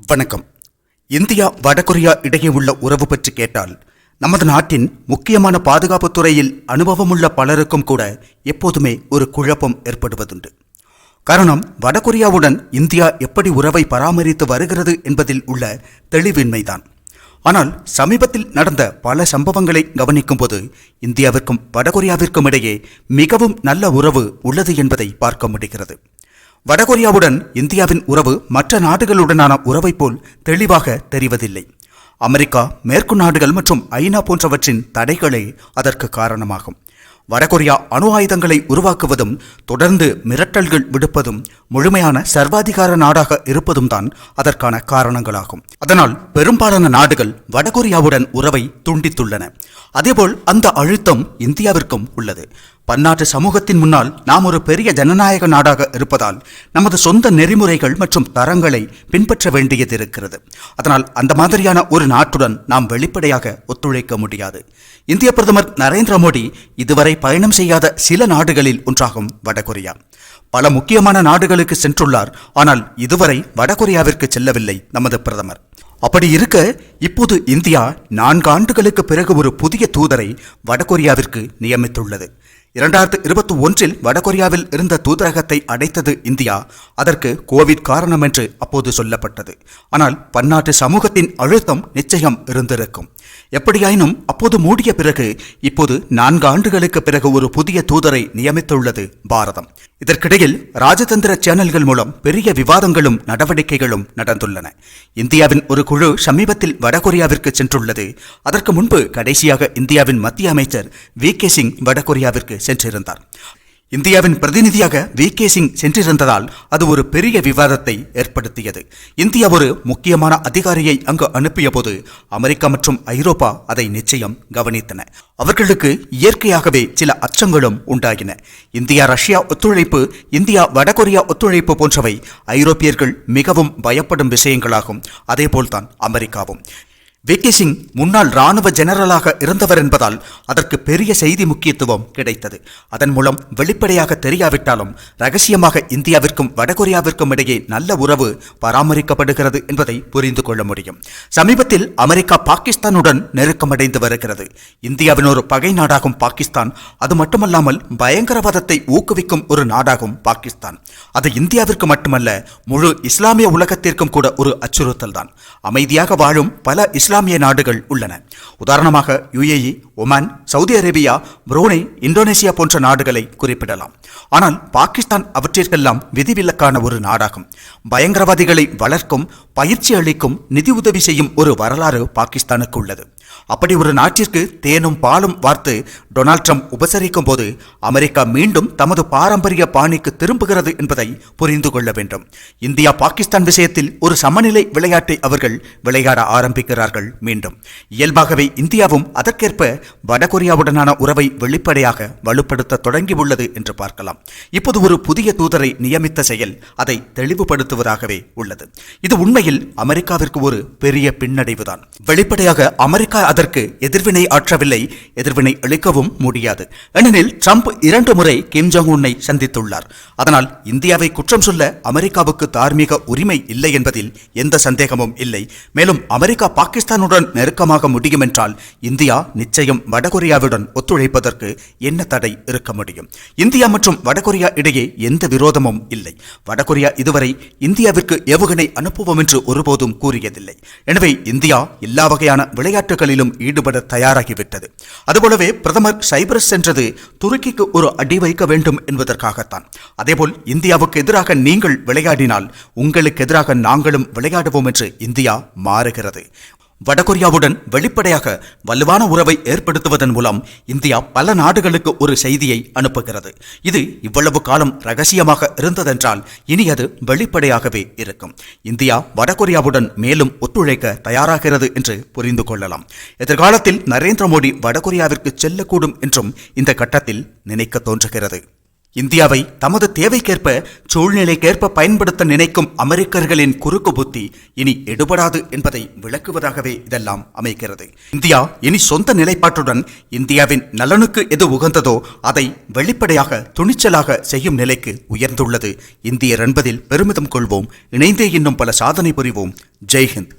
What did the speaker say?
வணக்கம். இந்தியா வடகொரியா இடையே உள்ள உறவு பற்றி கேட்டால் நமது நாட்டின் முக்கியமான பாதுகாப்பு துறையில் அனுபவமுள்ள பலருக்கும் கூட எப்போதுமே ஒரு குழப்பம் ஏற்படுவதுண்டு. காரணம் வடகொரியாவுடன் இந்தியா எப்படி உறவை பராமரித்து வருகிறது என்பதில் உள்ள தெளிவின்மைதான். ஆனால் சமீபத்தில் நடந்த பல சம்பவங்களை கவனிக்கும்போது இந்தியாவிற்கும் வடகொரியாவிற்கும் இடையே மிகவும் நல்ல உறவு உள்ளது என்பதை பார்க்க முடிகிறது. வடகொரியாவுடன் இந்தியாவின் உறவு மற்ற நாடுகளுடனான உறவை போல் தெளிவாக தெரிவதில்லை. அமெரிக்கா மேற்கு நாடுகள் மற்றும் ஐநா போன்றவற்றின் தடைகளே அதற்கு காரணமாகும். வடகொரியா அணு ஆயுதங்களை உருவாக்குவதும் தொடர்ந்து மிரட்டல்கள் விடுப்பதும் முழுமையான சர்வாதிகார நாடாக இருப்பதும் தான் அதற்கான காரணங்களாகும். அதனால் பெரும்பாலான நாடுகள் வடகொரியாவுடன் உறவை துண்டித்துள்ளன. அதேபோல் அந்த அழுத்தம் இந்தியாவிற்கும் உள்ளது. பன்னாட்டு சமூகத்தின் முன்னால் நாம் ஒரு பெரிய ஜனநாயக நாடாக இருப்பதால் நமது சொந்த நெறிமுறைகள் மற்றும் தரங்களை பின்பற்ற வேண்டியது இருக்கிறது. அதனால் அந்த மாதிரியான ஒரு நாட்டுடன் நாம் வெளிப்படையாக ஒத்துழைக்க முடியாது. இந்திய பிரதமர் நரேந்திர மோடி இதுவரை பயணம் செய்யாத சில நாடுகளில் ஒன்றாகும் வடகொரியா. பல முக்கியமான நாடுகளுக்கு சென்றுள்ளார். ஆனால் இதுவரை வடகொரியாவிற்கு செல்லவில்லை நமது பிரதமர். அப்படி இருக்க இப்போது இந்தியா நான்கு ஆண்டுகளுக்கு பிறகு ஒரு புதிய தூதரை வடகொரியாவிற்கு நியமித்துள்ளது. இரண்டாயிரத்து இருபத்தி ஒன்றில் வடகொரியாவில் இருந்த தூதரகத்தை அடைத்தது இந்தியா. அதற்கு கோவிட் காரணம் என்று அப்போது சொல்லப்பட்டது. ஆனால் பன்னாட்டு சமூகத்தின் அழுத்தம் நிச்சயம் இருந்திருக்கும். எப்படியாயினும் அப்போது மூடிய பிறகு இப்போது நான்கு ஆண்டுகளுக்கு பிறகு ஒரு புதிய தூதரை நியமித்துள்ளது பாரதம். இதற்கிடையில் ராஜதந்திர சேனல்கள் மூலம் பெரிய விவாதங்களும் நடவடிக்கைகளும் நடந்துள்ளன. இந்தியாவின் ஒரு குழு சமீபத்தில் வடகொரியாவிற்கு சென்றுள்ளது. அதற்கு முன்பு கடைசியாக இந்தியாவின் மத்திய அமைச்சர் வி கே சிங் வடகொரியாவிற்கு சென்றிருந்தார். இந்தியாவின் பிரதிநிதியாக வி கே சிங் சென்றிருந்ததால் அது ஒரு பெரிய விவாதத்தை ஏற்படுத்தியது. இந்தியா ஒரு முக்கியமான அதிகாரியை அங்கு அனுப்பிய போது அமெரிக்கா மற்றும் ஐரோப்பா அதை நிச்சயம் கவனித்தன. அவர்களுக்கு இயற்கையாகவே சில அச்சங்களும் உண்டாகின இந்தியா ரஷ்யா ஒத்துழைப்பு இந்தியா வடகொரியா ஒத்துழைப்பு போன்றவை ஐரோப்பியர்கள் மிகவும் பயப்படும் விஷயங்களாகும். அதேபோல்தான் அமெரிக்காவும். விக்கி சிங் முன்னாள் ராணுவ ஜெனரலாக இருந்தவர் என்பதால் அதற்கு பெரிய செய்தி முக்கியத்துவம் கிடைத்தது. அதன் மூலம் வெளிப்படையாக தெரியாவிட்டாலும் ரகசியமாக இந்தியாவிற்கும் வடகொரியாவிற்கும் இடையே நல்ல உறவு பராமரிக்கப்படுகிறது என்பதை புரிந்து கொள்ள முடியும். சமீபத்தில் அமெரிக்கா பாகிஸ்தானுடன் நெருக்கமடைந்து வருகிறது. இந்தியாவின் ஒரு பகை நாடாகும் பாகிஸ்தான் அது மட்டுமல்லாமல் பயங்கரவாதத்தை ஊக்குவிக்கும் ஒரு நாடாகும் பாகிஸ்தான். அது இந்தியாவிற்கு மட்டுமல்ல முழு இஸ்லாமிய உலகத்திற்கும் கூட ஒரு அச்சுறுத்தல் தான் அமைதியாக வாழும் பல இஸ்லாம் இஸ்லாமிய நாடுகள் உள்ளன. உதாரணமாக UAE Oman Saudi Arabia Brunei Indonesia போன்ற நாடுகளை குறிப்பிடலாம். ஆனால் பாகிஸ்தான் அவற்றிற்கெல்லாம் விதிவிலக்கான ஒரு நாடாகும். பயங்கரவாதிகளை வளர்க்கும் பயிற்சி அளிக்கும் நிதி உதவி செய்யும் ஒரு வரலாறு பாகிஸ்தானுக்கு உள்ளது. அப்படி ஒரு நாட்டிற்கு தேனும் பாலும் வார்த்து டொனால்ட் ட்ரம்ப் உபசரிக்கும் போது அமெரிக்கா மீண்டும் தமது பாரம்பரிய பாணிக்கு திரும்புகிறது என்பதை புரிந்து கொள்ள வேண்டும். இந்தியா பாகிஸ்தான் விஷயத்தில் ஒரு சமநிலை விளையாட்டை அவர்கள் விளையாட ஆரம்பிக்கிறார்கள். மீண்டும். இயல்பாகவே இந்தியாவும் அதற்கேற்ப வடகொரியாவுடனான உறவை வெளிப்படையாக வலுப்படுத்த தொடங்கியுள்ளது என்று பார்க்கலாம். இப்போது ஒரு புதிய தூதரை நியமித்த செயல் அதை தெளிவுபடுத்துவதாகவே உள்ளது. இது உண்மையில் அமெரிக்காவிற்கு ஒரு பெரிய பின்னடைவுதான். வெளிப்படையாக அமெரிக்கா அதற்கு எதிர்வினை ஆற்றவில்லை எதிர்வினை அளிக்கவும் முடியாது. ஏனெனில் ட்ரம்ப் இரண்டு முறை கிம் ஜாங் உன்னை சந்தித்துள்ளார். அதனால் இந்தியாவை குற்றம் சொல்ல அமெரிக்காவுக்கு தார்மீக உரிமை இல்லை என்பதில் எந்த சந்தேகமும் இல்லை. மேலும் அமெரிக்கா பாகிஸ்தான் பாகிஸ்தானுடன் நெருக்கமாக முடியும் என்றால் இந்தியா நிச்சயம் வடகொரியாவுடன் ஒத்துழைப்பதற்கு என்ன தடை இருக்க முடியும்? இந்தியா மற்றும் வடகொரியா இடையே எந்த விரோதமும் இல்லை. வடகொரியா இதுவரை இந்தியாவிற்கு ஏவுகணை அனுப்புவோம் என்று ஒருபோதும் கூறியதில்லை. எனவே இந்தியா எல்லா வகையான விளையாட்டுகளிலும் ஈடுபட தயாராகிவிட்டது. அதுபோலவே பிரதமர் சைப்ரஸ் சென்றது துருக்கிக்கு ஒரு அடி வைக்க வேண்டும் என்பதற்காகத்தான். அதேபோல் இந்தியாவுக்கு எதிராக நீங்கள் விளையாடினால் உங்களுக்கு எதிராக நாங்களும் விளையாடுவோம் என்று இந்தியா மாறுகிறது. வடகொரியாவுடன் வெளிப்படையாக வலுவான உறவை ஏற்படுத்துவதன் மூலம் இந்தியா பல நாடுகளுக்கு ஒரு செய்தியை அனுப்புகிறது. இது இவ்வளவு காலம் ரகசியமாக இருந்ததென்றால் இனி அது வெளிப்படையாகவே இருக்கும். இந்தியா வடகொரியாவுடன் மேலும் ஒத்துழைக்க தயாராகிறது என்று புரிந்து கொள்ளலாம். எதிர்காலத்தில் நரேந்திர மோடி வடகொரியாவிற்கு செல்லக்கூடும் என்றும் இந்த கட்டத்தில் நினைக்க தோன்றுகிறது. இந்தியாவை தமது தேவைக்கேற்ப சூழ்நிலைக்கேற்ப பயன்படுத்த நினைக்கும் அமெரிக்கர்களின் குறுக்கு புத்தி இனி எடுபடாது என்பதை விளக்குவதாகவே இதெல்லாம் அமைகிறது. இந்தியா இனி சொந்த நிலைப்பாட்டுடன் இந்தியாவின் நலனுக்கு எது உகந்ததோ அதை வெளிப்படையாக துணிச்சலாக செய்யும் நிலைக்கு உயர்ந்துள்ளது. இந்தியர் என்பதில் பெருமிதம் கொள்வோம். இணைந்தே இன்னும் பல சாதனை புரிவோம். ஜெய்ஹிந்த்.